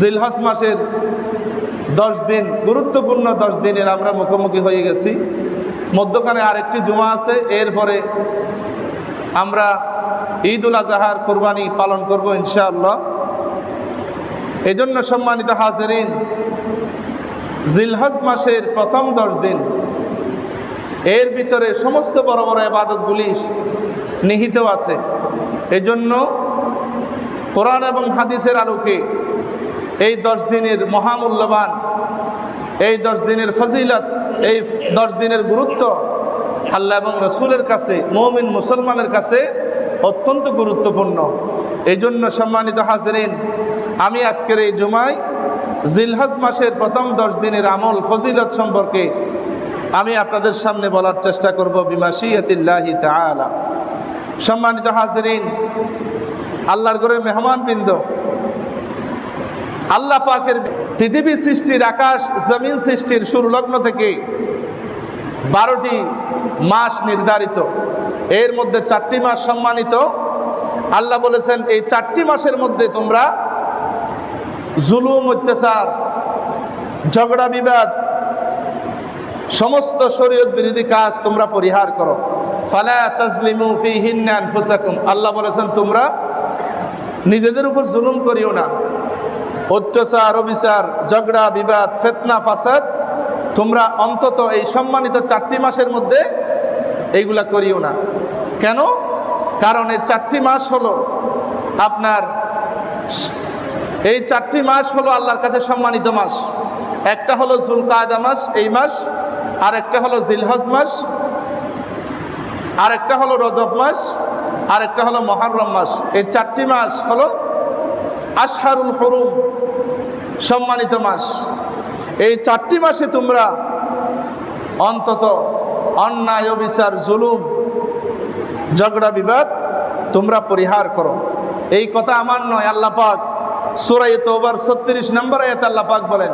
জিলহজ মাসের দশ দিন, গুরুত্বপূর্ণ দশ দিনের আমরা মুখোমুখি হয়ে গেছি। মধ্যখানে আরেকটি জুমা আছে, এরপরে আমরা ঈদ উল আজহার কোরবানি পালন করব ইনশাআল্লাহ। এজন্য সম্মানিত হাজরিন, জিলহজ মাসের প্রথম দশ দিন, এর ভিতরে সমস্ত বড় বড় আবাদতগুলি নিহিত আছে। এজন্য কোরআন এবং হাদিসের আলোকে এই দশ দিনের মহামূল্যবান, এই দশ দিনের ফজিলত, এই দশ দিনের গুরুত্ব আল্লাহ এবং রসুলের কাছে, মৌমিন মুসলমানের কাছে অত্যন্ত গুরুত্বপূর্ণ। এই জন্য সম্মানিত হাজরিন, আমি আজকের এই জুমায় জিলহজ মাসের প্রথম দশ দিনের আমল ফজিলত সম্পর্কে আমি আপনাদের সামনে বলার চেষ্টা করব বিমাশিয়াতিল্লাহি তাআলা। সম্মানিত হাজরিন, আল্লাহর ঘরে মেহমান বৃন্দ আল্লাহ পাকের পৃথিবী সৃষ্টির আকাশ, জমিন সৃষ্টির সুরলগ্ন থেকে বারোটি মাস নির্ধারিত। এর মধ্যে চারটি মাস সম্মানিত। আল্লাহ বলেছেন, এই চারটি মাসের মধ্যে তোমরা জুলুম, অত্যাচার, ঝগড়া, বিবাদ, সমস্ত শরীয়ত বিরোধী কাজ তোমরা পরিহার করো। ফালা তাজলিমু আল্লাহ বলেছেন, তোমরা নিজেদের উপর জুলুম করিও না। অত্যাচার, অবিচার, ঝগড়া, বিবাদ, ফেতনা, ফাসাদ, তোমরা অন্তত এই সম্মানিত চারটি মাসের মধ্যে এইগুলা করিও না। কেন? কারণ এই চারটি মাস হলো আপনার এই চারটি মাস হলো আল্লাহর কাছে সম্মানিত মাস। একটা হলো জুলকায়দা মাস, এই মাস আর একটা হলো জিলহজ মাস আর একটা হলো রজব মাস আর একটা হলো মহারম মাস। এই চারটি মাস হলো আশহারুল হরুম সম্মানিত মাস। এই চারটি মাসে তোমরা অন্তত অন্যায়, অবিচার, জুলুম, ঝগড়া, বিবাদ তোমরা পরিহার করো। এই কথা আমার নয়, আল্লাহ পাক সুরাই তোবার ছত্রিশ নম্বর আয়াত আল্লাহ পাক বলেন।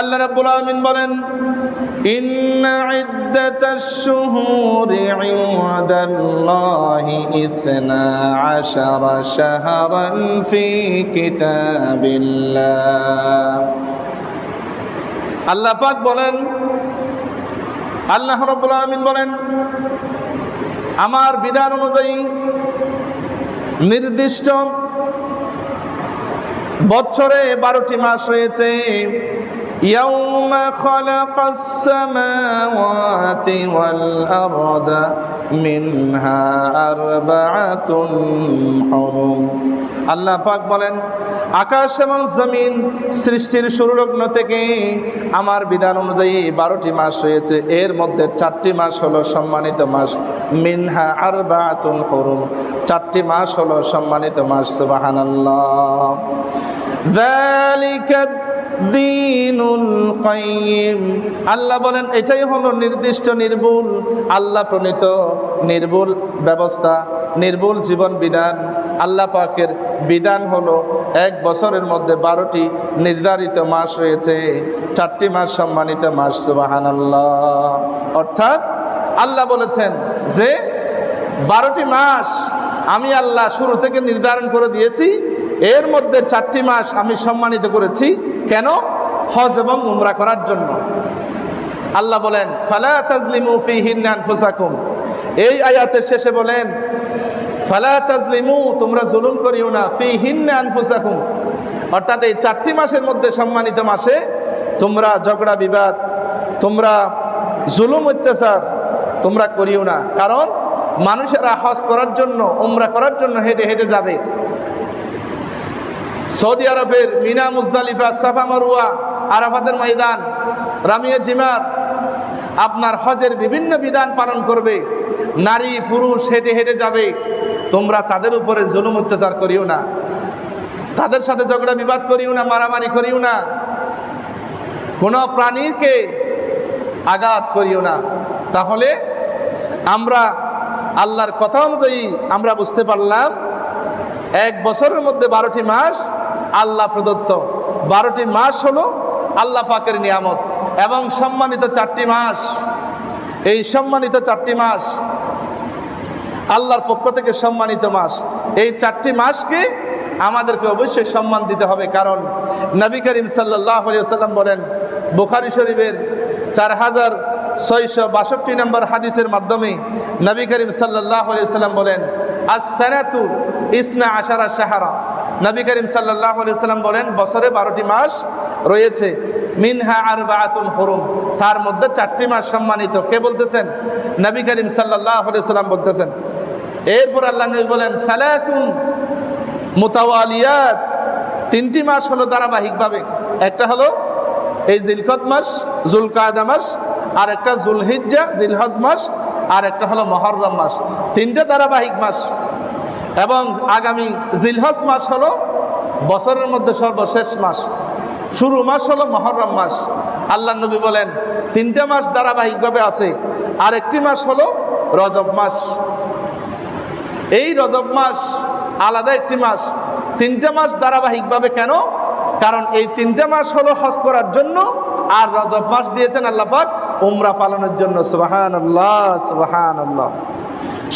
আল্লাহ রাব্বুল আলামিন বলেন, ইন্ন ইদ্দাতাশ শুহুরি ইনদাল্লাহি ইসনা আশারা শাহরান ফি কিতাবিল্লাহ আল্লাহ পাক বলেন আল্লাহ রাব্বুল আলামিন বলেন আমার বিধান অনুযায়ী নির্দিষ্ট বছরে বারোটি মাস রয়েছে يوم خلق السماوات والأرض মিনহা আরবাআতুন হুরুম। আল্লাহ পাক বলেন, আকাশ এবং জমিন সৃষ্টির শুরুলগ্ন থেকে আমার বিধান অনুযায়ী বারোটি মাস হয়েছে এর মধ্যে চারটি মাস হলো সম্মানিত মাস, মিনহা আর বাতুন হরুম। চারটি মাস হলো সম্মানিত মাস সুবাহান আল্লাহ দিনুল আল্লাহ বলেন, এটাই হলো নির্দিষ্ট নির্ভুল, আল্লাহ প্রণীত নির্ভুল ব্যবস্থা, নির্ভুল জীবন বিধান। আল্লাহ পাকের বিধান হলো, এক বছরের মধ্যে বারোটি নির্ধারিত মাস রয়েছে, চারটি মাস সম্মানিত মাস সুবাহান আল্লাহ অর্থাৎ আল্লাহ বলেছেন যে, বারোটি মাস আমি আল্লাহ শুরু থেকে নির্ধারণ করে দিয়েছি এর মধ্যে চারটি মাস আমি সম্মানিত করেছি। কেন? হজ এবং উমরা করার জন্য। আল্লাহ বলেন, ফালা তাজলিমু ফি ফুসাকুম এই আয়াতের শেষে বলেন, ফালা তাজলিমু, তোমরা জুলুম করিও না ফি হিন্নান ফুসাকুম অর্থাৎ এই চারটি মাসের মধ্যে সম্মানিত মাসে তোমরা ঝগড়া, বিবাদ, তোমরা জুলুম, অত্যাচার তোমরা করিও না। কারণ, মানুষেরা হজ করার জন্য, উমরা করার জন্য হেঁটে হেঁটে যাবে। সৌদি আরবের মিনা মুজদালিফা, সাফা মারুয়া, আরাফাতের ময়দান, রামিয়া জিমার আপনার হজের বিভিন্ন বিধান পালন করবে। নারী, পুরুষ হেঁটে হেঁটে যাবে। তোমরা তাদের উপরে জুলুম অত্যাচার করিও না। তাদের সাথে ঝগড়া বিবাদ করিও না, মারামারি করিও না। কোনো প্রাণীকে আঘাত করিও না। তাহলে আমরা আল্লাহর কথা অনুযায়ী আমরা বুঝতে পারলাম, এক বছরের মধ্যে বারোটি মাস আল্লাহ প্রদত্ত। বারোটি মাস হলো আল্লাহ পাকের নিয়ামত এবং সম্মানিত চারটি মাস। এই সম্মানিত চারটি মাস আল্লাহর পক্ষ থেকে সম্মানিত মাস। এই চারটি মাসকে আমাদেরকে অবশ্যই সম্মান দিতে হবে কারণ নবী করিম সাল্লাহ সাল্লাম বলেন, বুখারি শরীফের চার হাজার ছয়শো বাষট্টি নম্বর হাদিসের মাধ্যমে নবী করিম সাল্লাহ সাল্লাম বলেন আসানাতু ইসনা আশারা সাহারা নবী করিম সাল্লাহ সাল্লাম বলেন, বছরে বারোটি মাস রয়েছে। মিনহা আর বাতুন হরুম। তার মধ্যে চারটি মাস সম্মানিত। কে বলতেছেন? নবী করিম সাল্লাহ সাল্লাম বলতেছেন। এরপর আল্লাহ নবী বলেন, সালাসুন মুতাওয়ালিয়াত। তিনটি মাস হলো ধারাবাহিকভাবে। একটা হলো এই জিলকত মাস, জুলকায়দা মাস আর একটা জুলহিজ্জা, জিলহজ মাস আর একটা হলো মহরম মাস। তিনটা ধারাবাহিক মাস। এবং আগামী জিলহজ মাস হলো বছরের মধ্যে সর্বশেষ মাস। শুরু মাস হলো মহরম মাস। আল্লাহ নবী বলেন, তিনটা মাস ধারাবাহিকভাবে আছে। আর একটি মাস হলো রজব মাস। এই রজব মাস আলাদা একটি মাস। তিনটা মাস ধারাবাহিকভাবে কেন? কারণ এই তিনটা মাস হলো হজ করার জন্য আর রজব মাস দিয়েছেন আল্লাহ পাক উমরা পালনের জন্য। সুবাহান আল্লাহ সুবাহান আল্লাহ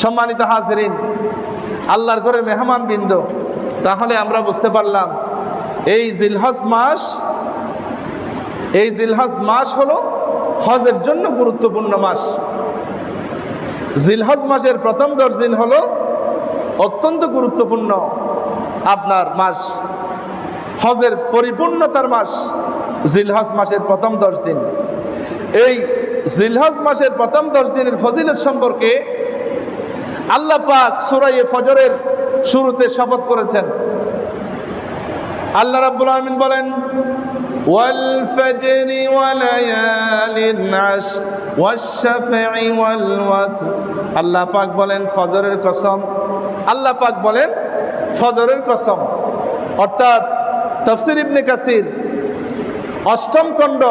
সম্মানিত হাজরিন, আল্লাহর ঘরের মেহমান বৃন্দ তাহলে আমরা বুঝতে পারলাম, এই জিলহজ মাস, এই জিলহজ মাস হলো হজের জন্য গুরুত্বপূর্ণ মাস। জিলহজ মাসের প্রথম দশ দিন হলো অত্যন্ত গুরুত্বপূর্ণ আপনার মাস। হজের পরিপূর্ণতার মাস জিলহজ মাসের প্রথম দশ দিন। এই জিলহজ মাসের প্রথম দশ দিনের ফজিলত সম্পর্কে আল্লাহ পাক সুরাই ফজরের শুরুতে শপথ করেছেন। আল্লাহ রাব্বুল আলামিন বলেন, ওয়াল ফাজরি ওয়া লায়ালিন আশ ওয়াশ শাফাই ওয়াল ওয়াতর। আল্লাহ পাক বলেন, ফজরের কসম। আল্লাহ পাক বলেন, ফজরের কসম। অর্থাৎ তাফসীর ইবনে কাসির অষ্টম খণ্ড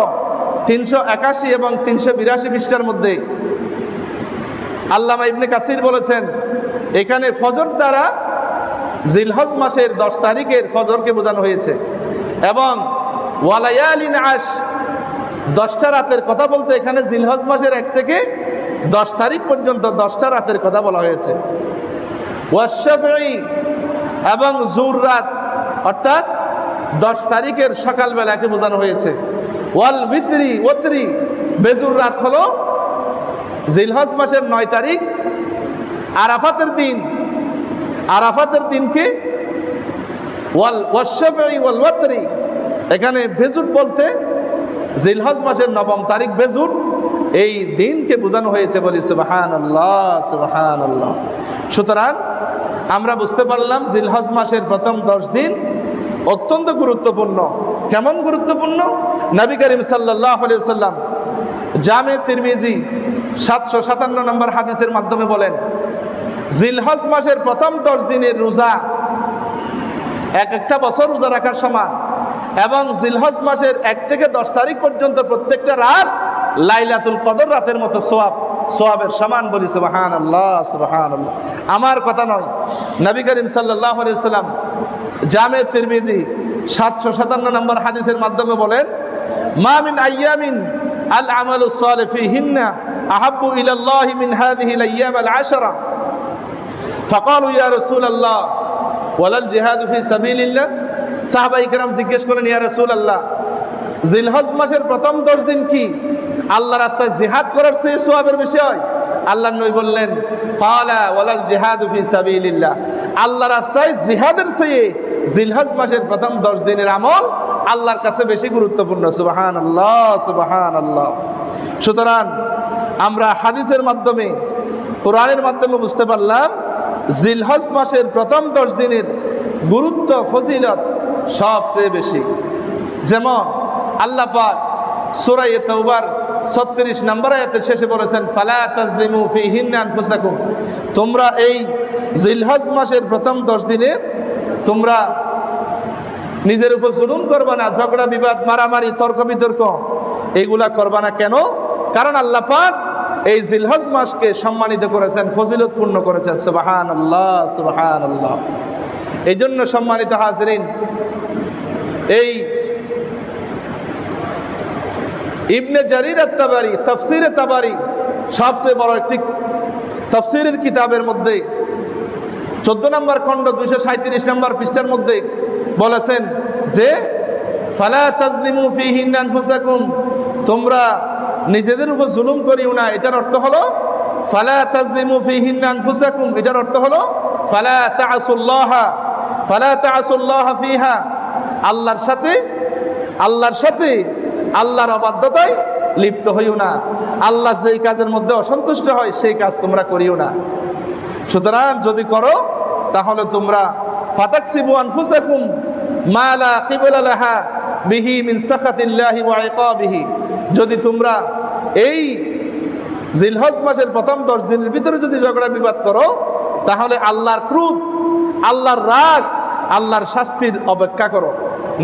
তিনশো একাশি এবং তিনশো বিরাশি পৃষ্ঠার মধ্যে আল্লামা ইবনে কাসির বলেছেন, এখানে ফজর দ্বারা জিলহজ মাসের দশ তারিখের ফজরকে বোঝানো হয়েছে এবং ওয়ালায়ালিন আশ, দশটা রাতের কথা বলতে এখানে জিলহজ মাসের এক থেকে দশ তারিখ পর্যন্ত দশটা রাতের কথা বলা হয়েছে। ওয়াশাফি এবং জুর রাত, অর্থাৎ দশ তারিখের সকালবেলাকে বোঝানো হয়েছে। ওয়াল ভিতরি ওতরি, বেজুর রাত হলো জিলহজ মাসের নয় তারিখ, আরাফাতের দিন। আরাফাতের দিনকে ওয়াল এখানে বেজুট বলতে জিলহজ মাসের নবম তারিখ বেজুট এই দিনকে বোঝানো হয়েছে বলি সুবাহান আল্লাহ সুবাহান আল্লাহ সুতরাং আমরা বুঝতে পারলাম জিলহজ মাসের প্রথম দশ দিন অত্যন্ত গুরুত্বপূর্ণ। কেমন গুরুত্বপূর্ণ? নবী করিম সাল্লাহ সাল্লাম জামে তিরমিজি সাতশো সাতান্ন নম্বর হাদিসের মাধ্যমে বলেন, জিলহজ মাসের প্রথম দশ দিনের রোজা এক একটা বছর রোজা রাখার সমান এবং জিলহজ মাসের এক থেকে দশ তারিখ পর্যন্ত প্রত্যেকটা রাত লাইলাতুল কদর রাতের মতো সোয়াব, সোয়াবের সমান বলি সুবাহান আল্লাহ সুবাহান আল্লাহ আমার কথা নয়, নবী করিম সাল্লাহ সাল্লাম জামে তিরমিজি সাতশো সাতান্ন নম্বর হাদিসের মাধ্যমে বলেন মামিন আয়ামিন আল আমাল সালেফি হিন্না আহাব্বু ইলাল্লাহি মিন হাদিহি আল-আইয়াম আল-আশরা ফাকালু ইয়া রাসূলুল্লাহ ওয়ালাল জিহাদু ফি সাবিলিল্লাহ সাহাবা ইকরাম জিজ্ঞেস করেন ইয়া রাসূলুল্লাহ জিলহজ মাসের প্রথম দশ দিন কি? আল্লাহ রাস্তায় জিহাদ করার চেয়ে সোয়াবের বিষয়? আল্লাহ নই বললেন কালা ওয়ালাল জিহাদু ফি সাবিলিল্লাহ আল্লাহ রাস্তায় জিহাদের চেয়ে জিলহজ মাসের প্রথম দশ দিনের আমল আল্লাহর কাছে বেশি গুরুত্বপূর্ণ। সুবাহান আল্লাহ সুবাহান আল্লাহ সুতরাং আমরা হাদিসের মাধ্যমে, কোরআনের মাধ্যমে বুঝতে পারলাম, জিলহজ মাসের প্রথম দশ দিনের গুরুত্ব, ফজিলত সবচেয়ে বেশি। যেমন আল্লাহ পাক সুরাই তৌবার ছত্রিশ নম্বর আয়াতের শেষে বলেছেন, ফালা তাজলিমু ফি হিন্নান ফুসাকুম তোমরা এই জিলহজ মাসের প্রথম দশ দিনের, তোমরা নিজের উপর জুলুম করবা না, ঝগড়া, বিবাদ, মারামারি, তর্ক বিতর্ক, এইগুলা করবা না কেন? কারণ আল্লাহ পাক এই জিলহজ মাসকে সম্মানিত করেছেন, ফজিলতপূর্ণ করেছেন সুবাহান আল্লাহ সুবাহান আল্লাহ এই জন্য সম্মানিত হাজরিন, এই ইবনে জারির তাবারি তফসিরে তাবারি সবচেয়ে বড় একটি তফসিরের কিতাবের মধ্যে, চোদ্দ নম্বর খণ্ড দুইশো সাঁত্রিশ নম্বর পৃষ্ঠার মধ্যে বলেছেন যে, ফালা তাজলিমু ফি হিন্নান ফুসাকুম তোমরা নিজেদের উপর জুলুম করিও না, এটার অর্থ হলো, ফালা তাজলিমু ফি হিন্নান ফুসাকুম এটার অর্থ হলো, ফালা তাআসুল্লাহ। ফালা তাআসুল্লাহ ফিহা। আল্লাহর সাথে আল্লাহর সাথে আল্লাহর অবাধ্যতায় লিপ্ত হইও না। আল্লাহ যেই কাজের মধ্যে অসন্তুষ্ট হয়, সেই কাজ তোমরা করিও না। সুতরাং যদি করো, তাহলে তোমরা ফাতাকসিবু আনফুসাকুম মা লা কিবলা লাহা বিহি মিন সাখাতিল্লাহি ওয়া ইকাবিহি। যদি তোমরা এই জিলহজ মাসের প্রথম দশ দিনের ভিতরে যদি ঝগড়া বিবাদ করো, তাহলে আল্লাহর ক্রোধ, আল্লাহর রাগ, আল্লাহর শাস্তির অপেক্ষা করো।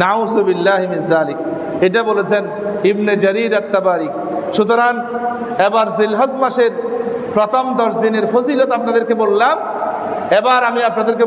নাউজুবিল্লাহি মিন জালিক এটা বলেছেন ইবনে জারির আত্তাবারি। সুতরাং এবার জিলহজ মাসের প্রথম দশ দিনের ফজিলত আপনাদেরকে বললাম। এবার আমি আপনাদেরকে